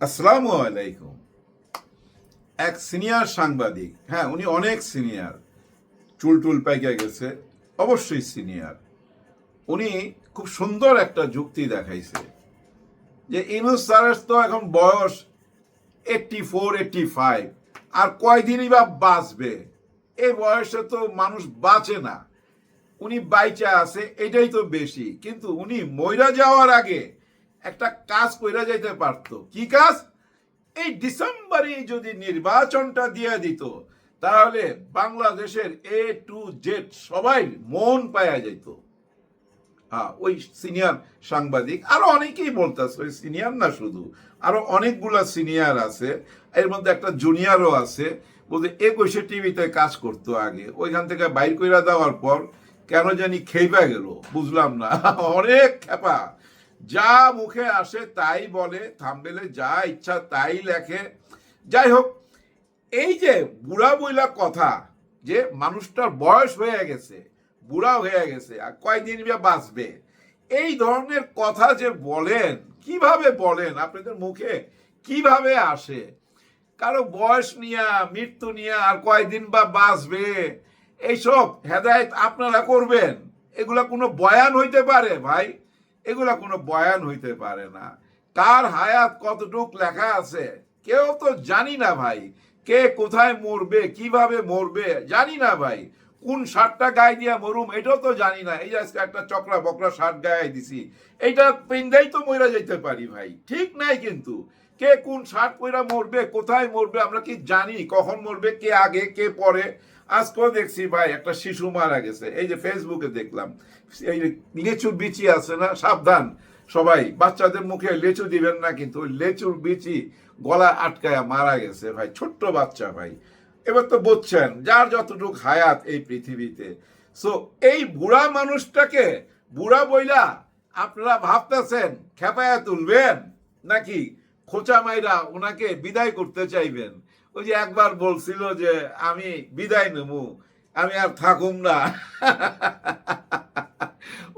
আসসালামু আলাইকুম। এক সিনিয়র সাংবাদিক হ্যাঁ উনি অনেক সিনিয়র, চুল টুল পাইকে গেছে, অবশ্যই সিনিয়র। উনি খুব সুন্দর একটা যুক্তি দেখাইছে যে ইনুস স্যারের তো এখন বয়স এইটটি ফোর এইটটি ফাইভ আর কয়দিনই বা বাঁচবে? এই বয়সে তো মানুষ বাঁচে না। উনি বাইচা আছে, এটাই তো বেশি। কিন্তু উনি মইরা যাওয়ার আগে একটা কাজ কইরা যাইতে পারতো। কি কাজ? এই ডিসেম্বরে যদি নির্বাচনটা দিয়ে দিত, তাহলে বাংলাদেশের এ টু জেড সবাই মন পায়া যেত হ্যাঁ ওই সিনিয়র সাংবাদিক, আরও অনেকেই বলতেছে, ওই সিনিয়র না শুধু, আরও অনেকগুলা সিনিয়র আছে, এর মধ্যে একটা জুনিয়রও আছে বলতে একুশে টিভিতে কাজ করতো আগে, ওইখান থেকে বাইর কইরা দেওয়ার পর কেন জানি খেপা গেল, বুঝলাম না। অনেক খেপা। যা মুখে আসে তাই বলে, থামবেলে যা ইচ্ছা তাই লেখে। যাই হোক, এই যে বুড়া বইলা কথা যে মানুষটার বয়স হয়ে গেছে, বুড়া হয়ে গেছে, আর কয়দিন বা বাঁচবে, এই ধরনের কথা যে বলেন, কীভাবে বলেন, আপনাদের মুখে কীভাবে আসে? কারও বয়স নিয়া, মৃত্যু নিয়া আর কয়দিন বা বাঁচবে, এইসব হেদায়েত আপনারা করবেন, এগুলা কোনো বয়ান হইতে পারে ভাই? এগুলা কোনো বয়ান হইতে পারে না। কার হায়াত কতটুক লেখা আছে? কেউ তো জানি না ভাই, কে কোথায় মরবে, কীভাবে মরবে, জানি না ভাই। কোন শার্টটা গায়ে দিয়া মরুম এটাও তো জানি না। এই আজকে একটা চক্রা বকরা শার্ট গায়ে দিছি, এইটা পিন্দাই তো মরে যেতে পারি ভাই। ঠিক নাই কিন্তু। কে কোন শার্ট পইরা মরবে, কোথায় মরবে, আমরা কি জানি, কখন মরবে, কে আগে, কে পরে? আজকেও দেখছি ভাই, একটা শিশু মারা গেছে। এই যে ফেসবুকে দেখলাম, এই লিচুর বিচি আছে না, সাবধান। সবাই, বাচ্চাদের মুখে লেচু দিবেন না কিন্তু লেচুর বিচি গলা আটকায়া মারা গেছে ভাই, ছোট্ট বাচ্চা ভাই। এবার তো বুঝছেন, যার যতটুক হায়াত এই পৃথিবীতে। সো এই বুড়া মানুষটাকে, বুড়া বইলা আপনারা ভাবতেছেন, খেপায়া তুলবেন? নাকি খোঁচা মাইরা ওনাকে বিদায় করতে চাইবেন? ওই যে একবার বলছিল যে আমি বিদায় নেব, আমি আর থাকুম না।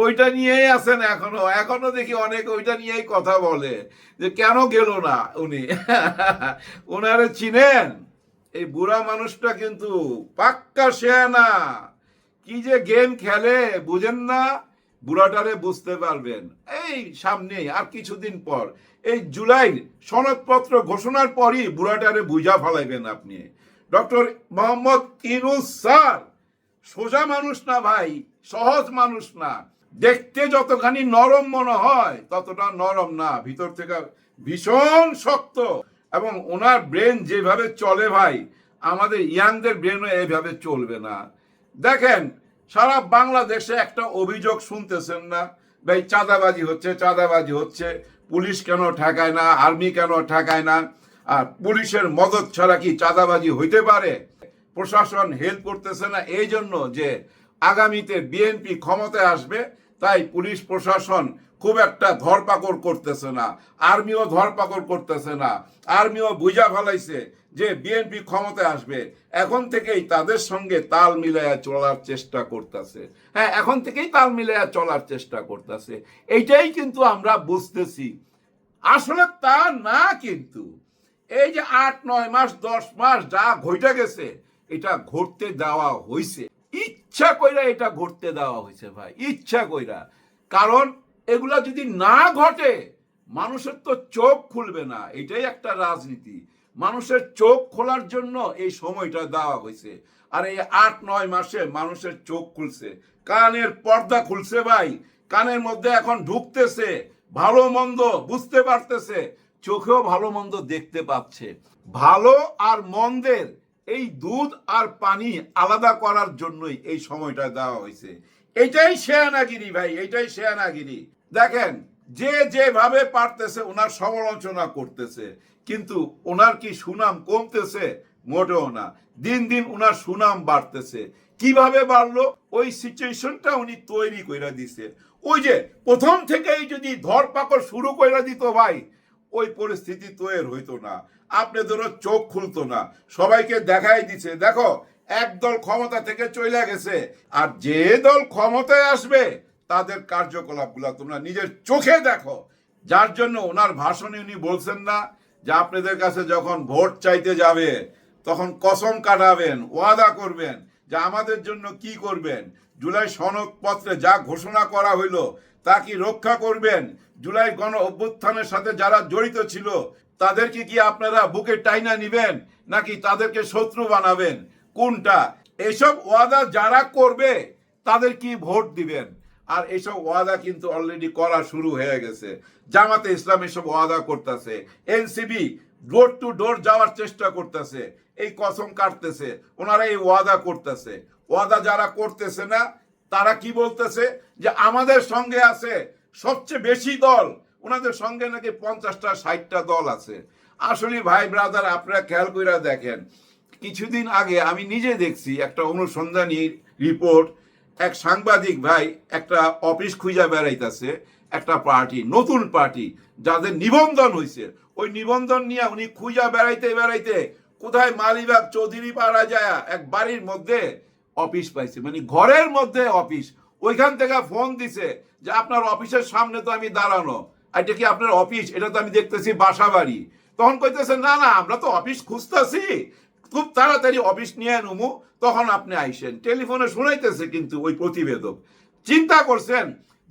ওইটা নিয়েই আছেন এখনও। এখনও দেখি অনেক ওইটা নিয়েই কথা বলে যে কেন গেল না উনি? ওনারে চিনেন? এই বুড়া মানুষটা কিন্তু পাক্কা শেয়ানা কি যে গেম খেলে, বুঝেন না? বুড়াটারে বুঝতে পারবেন। এই সামনে আর কিছুদিন পর। এই জুলাই সনদপত্র ঘোষণার পরই বুড়াটারে বুঝা ফেলাইবেন আপনি। ডক্টর মোহাম্মদ ইনুস স্যার, সোজা মানুষ না ভাই, সহজ মানুষ না। দেখতে যতখানি নরম মনে হয়, ততটা নরম না। ভিতর থেকে ভীষণ শক্ত। এবং ওনার ব্রেন যেভাবে চলে ভাই, আমাদের ইয়াংদের ব্রেনও এইভাবে চলবে না। দেখেন, সারা বাংলাদেশে একটা অভিযোগ শুনতেছেন না? ভাই, চাঁদাবাজি হচ্ছে চাঁদাবাজি হচ্ছে। পুলিশ কেন ঠেকায় না? আর্মি কেন ঠেকায় না? আর পুলিশের মদত ছাড়া কি চাঁদাবাজি হইতে পারে? প্রশাসন হেল্প করতেছে না। এই জন্য যে আগামীতে বিএনপি ক্ষমতায় আসবে তাই পুলিশ প্রশাসন খুব একটা ধরপাকড় করতেছে না। আর্মিও ধরপাকড় করতেছে না। আর্মিও বুঝা ফেলাইছে যে বিএনপি ক্ষমতায় আসবে। এখন থেকেই তাদের সঙ্গে তাল মিলাইয়া চলার চেষ্টা করতেছে। হ্যাঁ এখন থেকেই তাল মিলাইয়া চলার চেষ্টা করতেছে। এইটাই কিন্তু আমরা বুঝতেছি। আসলে তা না কিন্তু। এই যে আট, নয় মাস, দশ মাস যা ঘটে গেছে, এটা ঘটতে দেওয়া হয়েছে ইচ্ছা কইরা এটা ঘটতে দেওয়া হয়েছে ভাই, ইচ্ছা কইরা। কারণ এগুলা যদি না ঘটে, মানুষের তো চোখ খুলবে না, এটাই একটা রাজনীতি। মানুষের চোখ খোলার জন্য এই সময়টা দেওয়া হয়েছে আর এই আট, নয় মাসে মানুষের চোখ খুলছে। কানের পর্দা খুলছে ভাই, কানের মধ্যে এখন ঢুকতেছে, ভালো মন্দ বুঝতে পারতেছে, চোখেও ভালো মন্দ দেখতে পাচ্ছে। ভালো আর মন্দের এই দুধ আর পানি আলাদা করার জন্যই এই সময়টা দেওয়া হয়েছে। এটাই শেয়ানাগিরি ভাই, এটাই শেয়ানাগিরি দেখেন, যে যেভাবে পারতেছে ওনার সমালোচনা করতেছে, কিন্তু ওনার কি সুনাম কমতেছে? মোটেও না। দিন দিন ওনার সুনাম বাড়তেছে। কীভাবে বাড়লো? ওই সিচুয়েশনটা উনি তৈরি কইরা দিছে। ওই যে প্রথম থেকেই যদি ধরপাকড় শুরু করে দিত ভাই ওই পরিস্থিতি তৈরি হইতো না। আপনাদেরও চোখ খুলতো না। সবাইকে দেখাই দিছে, দেখো একদল ক্ষমতা থেকে চলে গেছে। আর যে দল ক্ষমতায় আসবে, তাদের কার্যকলাপগুলো তোমরা নিজের চোখে দেখো। যার জন্য ওনার ভাষণে উনি বলছেন না যে আপনাদের কাছে যখন ভোট চাইতে যাবে, তখন কসম কাটাবেন, ওয়াদা করবেন যে আমাদের জন্য কি করবেন। জুলাই সনদপত্রে যা ঘোষণা করা হইল, তা কি রক্ষা করবেন? জুলাই গণ অভ্যুত্থানের সাথে যারা জড়িত ছিল, তাদেরকে কি আপনারা বুকে টাইনা নিবেন, নাকি তাদেরকে শত্রু বানাবেন? কোনটা? এসব ওয়াদা যারা করবে, তাদের কি ভোট দিবেন? আর এইসব ওয়াদা কিন্তু অলরেডি করা শুরু হয়ে গেছে। জামাতে ইসলাম এসব ওয়াদা করতেছে। এনসিবি ডোর টু ডোর যাওয়ার চেষ্টা করতেছে। এই কসম কাটতেছে, ওনারা এই ওয়াদা করতেছে। ওয়াদা যারা করতেছে না, তারা কি বলতেছে? যে আমাদের সঙ্গে আছে সবচেয়ে বেশি দল, ওনাদের সঙ্গে নাকি পঞ্চাশটা, ষাটটা দল আছে। আসলে ভাই ব্রাদার, আপনারা খেয়াল করে দেখেন, কিছুদিন আগে আমি নিজে দেখছি একটা অনুসন্ধানী রিপোর্ট, এক সাংবাদিক ভাই একটা অফিস খুঁজা বেড়াইতেছে, একটা পার্টি, নতুন পার্টি, যাদের নিবন্ধন হয়েছে ওই নিবন্ধন নিয়ে উনি খুঁজা বেড়াইতে বেড়াইতে কোথায় মালিবাগ চৌধুরী পাড়া যায়? এক বাড়ির মধ্যে অফিস পাইছে মানে ঘরের মধ্যে অফিস। ওইখান থেকে ফোন দিছে যে আপনার অফিসের সামনে তো আমি দাঁড়ানো। এটা কি আপনার অফিস? এটা তো আমি দেখতেছি বাসা বাড়ি। তখন কইতেছে, না না, আমরা তো অফিস খুঁজতেছি। খুব তাড়াতাড়ি অফিস নিয়ে নুমু, তখন আপনি আইসেন। টেলিফোনে শুনাইতেছে কিন্তু ওই প্রতিবেদক। চিন্তা করছেন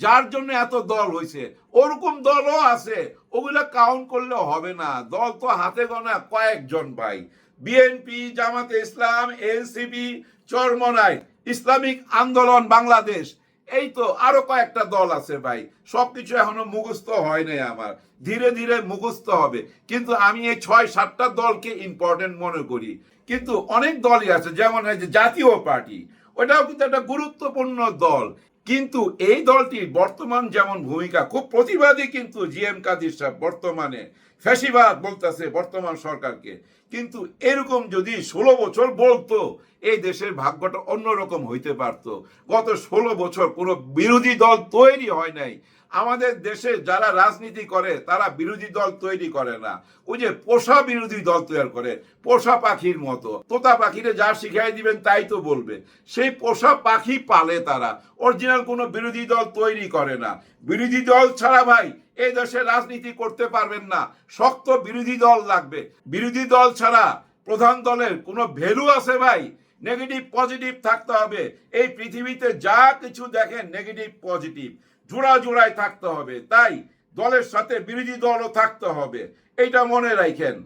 যার জন্য এত দল হয়েছে ওরকম দলও আছে, ওগুলা কাউন্ট করলে হবে না। দল তো হাতে গোনা কয়েকজন ভাই। বিএনপি জামাতে ইসলাম এনসিপি চরমনাই, ইসলামিক আন্দোলন, বাংলাদেশ, এই তো আরও কয়েকটা দল আছে ভাই। সবকিছু এখনও মুখস্থ হয় নাই আমার। ধীরে ধীরে মুখস্থ হবে। কিন্তু আমি এই ছয়, সাতটা দলকে ইম্পর্টেন্ট মনে করি। কিন্তু অনেক দলই আছে, যেমন জাতীয় পার্টি, ওটাও কিন্তু একটা গুরুত্বপূর্ণ দল। কিন্তু এই দলটির বর্তমান যেমন ভূমিকা, খুব প্রতিবাদী কিন্তু জি এম কাদির সাহেব বর্তমানে। ফ্যাসিবাদ বলতেছে বর্তমান সরকারকে। কিন্তু এরকম যদি ষোলো বছর বলতো, এই দেশের ভাগ্যটা অন্যরকম হইতে পারত। গত ষোলো বছর কোনো বিরোধী দল তৈরি হয় নাই। আমাদের দেশে যারা রাজনীতি করে, তারা বিরোধী দল তৈরি করে না। ওই যে পোষা বিরোধী দল তৈরি করে, পোষা পাখির মতো। তোতা পাখিরে যা শিখাই দিবেন, তাই তো বলবে। সেই পোষা পাখি পালে তারা। অরিজিনাল কোনো বিরোধী দল তৈরি করে না। বিরোধী দল ছাড়া ভাই, এই দেশে রাজনীতি করতে পারবেন না। শক্ত বিরোধী দল লাগবে। বিরোধী দল ছাড়া প্রধান দলের কোনো ভ্যালু আছে ভাই? নেগেটিভ, পজিটিভ থাকতে হবে। এই পৃথিবীতে যা কিছু দেখেন, নেগেটিভ, পজিটিভ। জোড়া জোড়ায় থাকতে হবে, তাই দলের সাথে বিরোধী দলও থাকতে হবে, এইটা মনে রাখেন।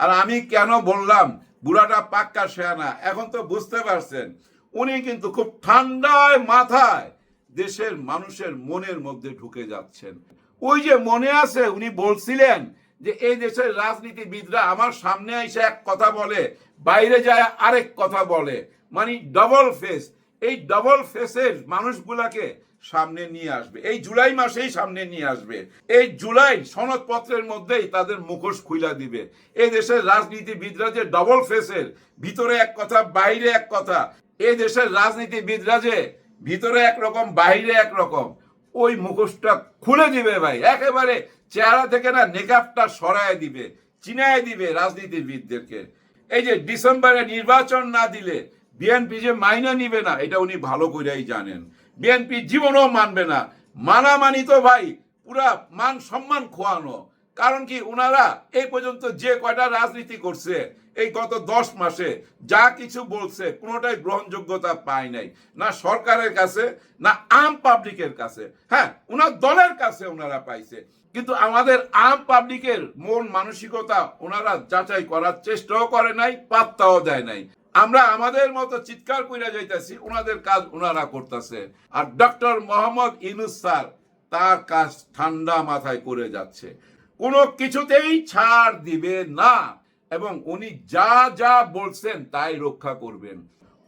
আর আমি কেন বললাম, বুড়াটা পাক্কা শেয়ানা এখন তো বুঝতে পারছেন, উনি কিন্তু খুব ঠান্ডায় মাথায় দেশের মানুষের মনের মধ্যে ঢুকে যাচ্ছেন। ওই যে মনে আছে, উনি বলছিলেন যে এই দেশের রাজনীতিবিদরা আমার সামনে এসে এক কথা বলে, বাইরে যায় আরেক কথা বলে মানে ডবল ফেস এই ডবল ফেসের মানুষগুলাকে সামনে নিয়ে আসবে। এই জুলাই মাসেই সামনে নিয়ে আসবে। এই জুলাই সনদপত্রের মধ্যেই তাদের মুখোশ খুইলা দিবে। এই দেশের রাজনীতিবিদরা যে ডবল ফেসের ভিতরে এক কথা, বাইরে এক কথা। এই দেশের রাজনীতিবিদরা যে ভিতরে একরকম, বাইরে একরকম, ওই মুখোশটা খুলে দিবে ভাই। একেবারে চেহারা থেকে না নেকাপটা সরায় দিবে, চিনায় দিবে রাজনীতিবিদদেরকে। এই যে ডিসেম্বরে নির্বাচন না দিলে বিএনপি যে মাইনা নিবে না, এটা উনি ভালো করেই জানেন। বিএনপি জীবনও মানবে না। মানামানি তো ভাই, পুরা মান সম্মান খোয়ানো। কারণ কি ওনারা এই পর্যন্ত যে কয়টা রাজনীতি করছে, এই গত দশ মাসে যা কিছু বলছে, কোনোটাই গ্রহণযোগ্যতা পায় নাই। না সরকারের কাছে, না আম পাবলিকের কাছে। হ্যাঁ ওনার দলের কাছে ওনারা পাইছে। কিন্তু আমাদের আম পাবলিকের মন মানসিকতা ওনারা যাচাই করার চেষ্টাও করে নাই, পাত্তাও দেয় নাই। আমরা আমাদের মতো চিৎকার কইরা যাইতেছি ওনাদের কাজ ওনারা করতেছে। আর ডক্টর মোহাম্মদ ইনুস স্যার তার কাজ ঠান্ডা মাথায় করে যাচ্ছে। কোনো কিছুতেই ছাড় দিবে না এবং উনি যা যা বলছেন তাই রক্ষা করবেন।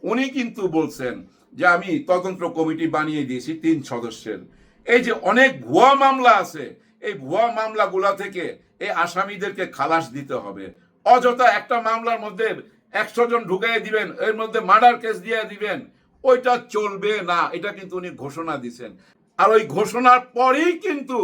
উনি কিন্তু বলছেন যে আমি তদন্ত কমিটি বানিয়ে দিয়েছি তিন সদস্যের। এই যে অনেক ভুয়া মামলা আছে, এই ভুয়া মামলাগুলা থেকে এই আসামিদেরকে খালাস দিতে হবে। অযথা একটা মামলার মধ্যে একশো জন ঢুকাই দিবেন, এর মধ্যে মার্ডার কেস দিয়ে দিবেন। ওইটা চলবে না, এটা কিন্তু উনি ঘোষণা দিছেন। আর ওই ঘোষণার পরেই কিন্তু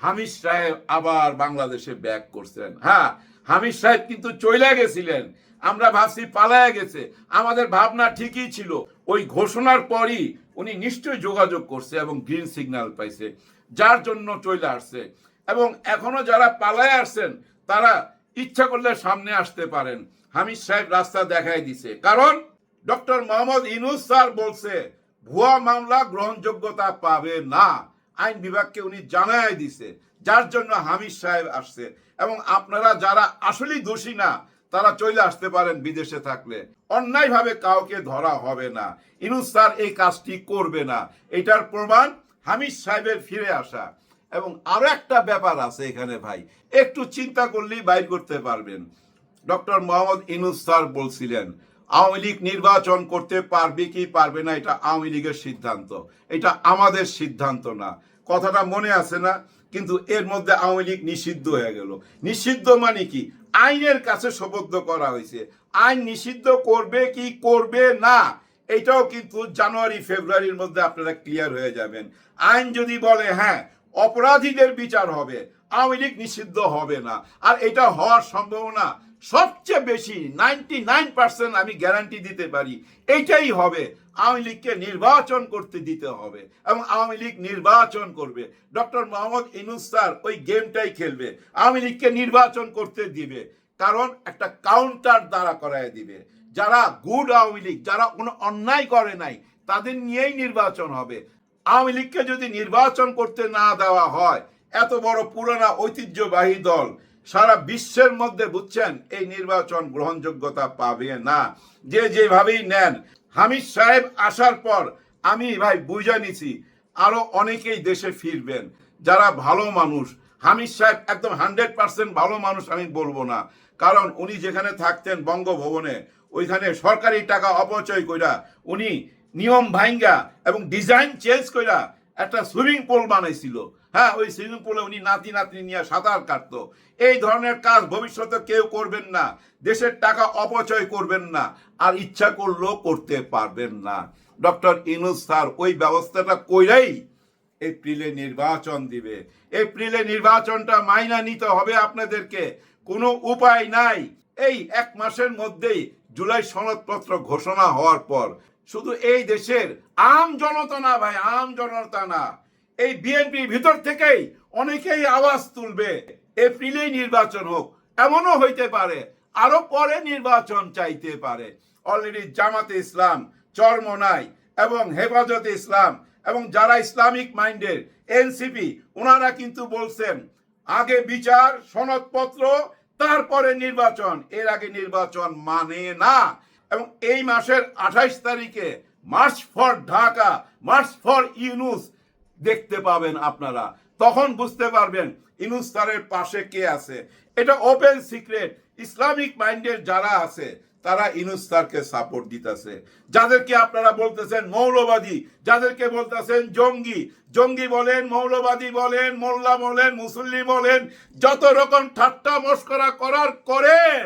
হামিদ সাহেব আবার বাংলাদেশে ব্যাক করছেন। হ্যাঁ হামিদ সাহেব কিন্তু চইলা গেছিলেন। আমরা ভাবছি পালায়া গেছে। আমাদের ভাবনা ঠিকই ছিল। ওই ঘোষণার পরই উনি নিশ্চয়ই যোগাযোগ করছে এবং গ্রিন সিগন্যাল পাইছে, যার জন্য চলে আসছে। এবং এখনও যারা পালায় আসছেন, তারা ইচ্ছা করলে সামনে আসতে পারেন। হামিদ সাহেব রাস্তা দেখাই দিছে। কারণ ডক্টর মোহাম্মদ ইনুস স্যার বলছে, ভুয়া মামলা গ্রহণযোগ্যতা পাবে না। আইন বিভাগকে উনি জানাই দিছে। যার জন্য হামিদ সাহেব আসছে। এবং আপনারা যারা আসলেই দোষী না, তারা চলে আসতে পারেন বিদেশে থাকলে। অন্যায়ভাবে কাউকে ধরা হবে না। ইনুস স্যার এই কাজটি করবে না। এটার প্রমাণ হামিদ সাহেবের ফিরে আসা। এবং আরও একটা ব্যাপার আছে এখানে ভাই। একটু চিন্তা করলেই বাইর করতে পারবেন। ডক্টর মোহাম্মদ ইনুস স্যার বলছিলেন, আওয়ামী লীগ নির্বাচন করতে পারবে কি পারবে না, এটা আওয়ামী লীগের সিদ্ধান্ত। এটা আমাদের সিদ্ধান্ত না। কথাটা মনে আছে না, কিন্তু এর মধ্যে আওয়ামী লীগ নিষিদ্ধ হয়ে গেল। নিষিদ্ধ মানে কি? আইনের কাছে সোপদ্ধ করা হয়েছে। আইন নিষিদ্ধ করবে কি করবে না, এটাও কিন্তু জানুয়ারি, ফেব্রুয়ারির মধ্যে আপনারা ক্লিয়ার হয়ে যাবেন। আইন যদি বলে হ্যাঁ অপরাধীদের বিচার হবে, আওয়ামী লীগ নিষিদ্ধ হবে না। আর এটা হওয়ার সম্ভাবনা সবচেয়ে বেশি নাইনটি নাইন পার্সেন্ট আমি গ্যারান্টি দিতে পারি, এইটাই হবে। আওয়ামী লীগকে নির্বাচন করতে দিতে হবে এবং আওয়ামী লীগ নির্বাচন করবে। ডক্টর মোহাম্মদ ইনুস স্যার ওই গেমটাই খেলবে। আওয়ামী লীগকে নির্বাচন করতে দিবে, কারণ একটা কাউন্টার দ্বারা করায় দিবে। যারা গুড আওয়ামী লীগ, যারা কোনো অন্যায় করে নাই, তাদের নিয়েই নির্বাচন হবে। আওয়ামী লীগকে যদি নির্বাচন করতে না দেওয়া হয়, এত বড় পুরানা ঐতিহ্যবাহী দল সারা বিশ্বের মধ্যে বুঝছেন, এই নির্বাচন গ্রহণযোগ্যতা পাবে না। যে যেভাবেই নেন, হামিদ সাহেব আসার পর আমি ভাই বুঝা নিছি, আরও অনেকেই দেশে ফিরবেন। যারা ভালো মানুষ, হামিদ সাহেব একদম হান্ড্রেড পার্সেন্ট ভালো মানুষ আমি বলব না। কারণ উনি যেখানে থাকতেন বঙ্গভবনে, ওইখানে সরকারি টাকা অপচয় কইরা উনি নিয়ম ভাঙ্গা এবং ডিজাইন চেঞ্জ কইরা একটা সুইমিং পুল বানাইছিল। হ্যাঁ ওই সুইমিং পুলে উনি নাতি নাতনি নিয়ে সাঁতার কাটতো। এই ধরনের কাজ ভবিষ্যতে কেউ করবেন না। দেশের টাকা অপচয় করবেন না আর ইচ্ছা করলেও করতে পারবেন না। ডক্টর ইনুস স্যার, ওই ব্যবস্থাটা কইরাই এপ্রিলে নির্বাচন দিবে। এপ্রিলে নির্বাচনটা মাইনা নিতে হবে আপনাদেরকে। কোনো উপায় নাই। এই এক মাসের মধ্যেই জুলাই সনদপত্র ঘোষণা হওয়ার পর। শুধু এই দেশের আম জনতা না ভাই, আম জনতা না। এই বিএনপির ভিতর থেকেই অনেকেই আওয়াজ তুলবে, এপ্রিলেই নির্বাচন হোক, এমনও হইতে পারে আরও পরে নির্বাচন চাইতে পারে। অলরেডি জামাতে ইসলাম চরমনাই এবং হেফাজতে ইসলাম, এবং যারা ইসলামিক মাইন্ডের এনসিপি ওনারা কিন্তু বলছেন, আগে বিচার, সনদপত্র, তারপরে নির্বাচন, এর আগে নির্বাচন মানে না। এবং এই মাসের আঠাইশ তারিখে, march for Dhaka, march for Yunus দেখতে পাবেন আপনারা। তখন বুঝতে পারবেন ইনুস স্যারের পাশে কে আছে। এটা ওপেন সিক্রেট ইসলামিক মাইন্ডের যারা আছে, তারা ইনুস স্যারকে সাপোর্ট দিতেছে। যাদেরকে আপনারা বলতেছেন মৌলবাদী, যাদেরকে বলতেছেন জঙ্গি জঙ্গি বলেন, মৌলবাদী বলেন, মোল্লা বলেন, মুসল্লি বলেন, যত রকম ঠাট্টা মস্করা করার করেন,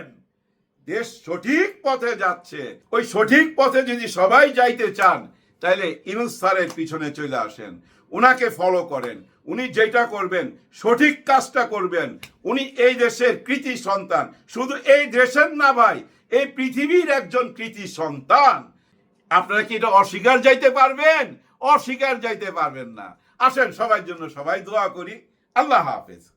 দেশ সঠিক পথে যাচ্ছে। ওই সঠিক পথে যদি সবাই যাইতে চান তাহলে ইনুস্তারের পিছনে চলে আসেন। উনাকে ফলো করেন। উনি যেটা করবেন, সঠিক কাজটা করবেন। উনি এই দেশের কৃতি সন্তান। শুধু এই দেশের না ভাই, এই পৃথিবীর একজন কৃতি সন্তান। আপনারা কি এটা অস্বীকার যাইতে পারবেন? অস্বীকার যাইতে পারবেন না। আসেন, সবার জন্য সবাই দোয়া করি। আল্লাহ হাফেজ।